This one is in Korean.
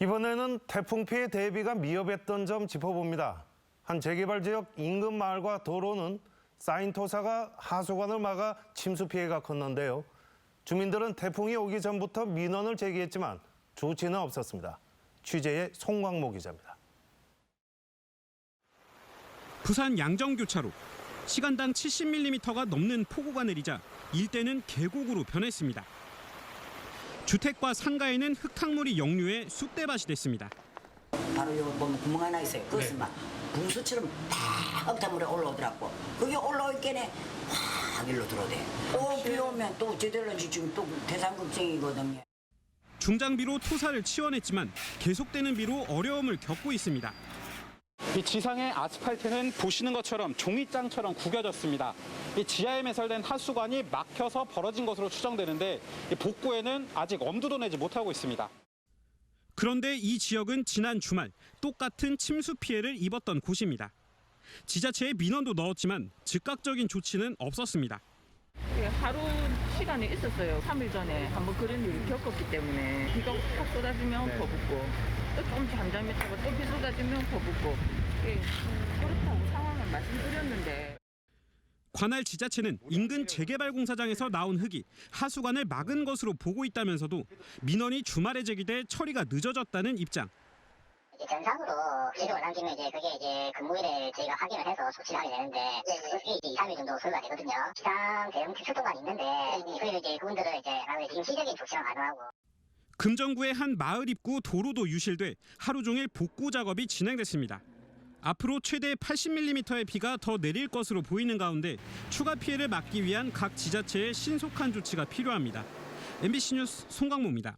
이번에는 태풍 피해 대비가 미흡했던 점 짚어봅니다. 한 재개발 지역 인근 마을과 도로는 쌓인 토사가 하수관을 막아 침수 피해가 컸는데요. 주민들은 태풍이 오기 전부터 민원을 제기했지만 조치는 없었습니다. 취재의 송광모 기자입니다. 부산 양정교차로 시간당 70mm가 넘는 폭우가 내리자 일대는 계곡으로 변했습니다. 주택과 상가에는 흙탕물이 역류해 쑥대밭이 됐습니다. 바로 요 보면 구멍 하나 있어요. 그것은 네. 막 분수처럼 다 흙탕물에 올라오더라고. 그게 올라올 게네 확 일로 들어오대. 또비 오면 또 제대로 지금 또 대상급증이거든요. 중장비로 토사를 치워냈지만 계속되는 비로 어려움을 겪고 있습니다. 이 지상의 아스팔트는 보시는 것처럼 종이장처럼 구겨졌습니다. 이 지하에 매설된 하수관이 막혀서 벌어진 것으로 추정되는데 이 복구에는 아직 엄두도 내지 못하고 있습니다. 그런데 이 지역은 지난 주말 똑같은 침수 피해를 입었던 곳입니다. 지자체에 민원도 넣었지만 즉각적인 조치는 없었습니다. 예, 하루 시간이 있었어요. 3일 전에 한번 그런 일을 겪었기 때문에 비가 확 쏟아지면 더 붓고 또 좀 잠잠했다가 또 비 쏟아지면 더 붓고 예, 그렇다고 상황을 말씀드렸는데 관할 지자체는 인근 재개발 공사장에서 나온 흙이 하수관을 막은 것으로 보고 있다면서도 민원이 주말에 제기돼 처리가 늦어졌다는 입장. 이제 정상으로 지도를 남기면 이제 그게 이제 근무일에 저희가 확인을 해서 조치를 하게 되는데 그게 이제 2, 3일 정도 소요가 되거든요. 기상 대응 특수도가 있는데 그래서 이제 그분들은 이제 지금 시적인 조치만 가능하고 금정구의 한 마을 입구 도로도 유실돼 하루 종일 복구 작업이 진행됐습니다. 앞으로 최대 80mm의 비가 더 내릴 것으로 보이는 가운데 추가 피해를 막기 위한 각 지자체의 신속한 조치가 필요합니다. MBC 뉴스 송강모입니다.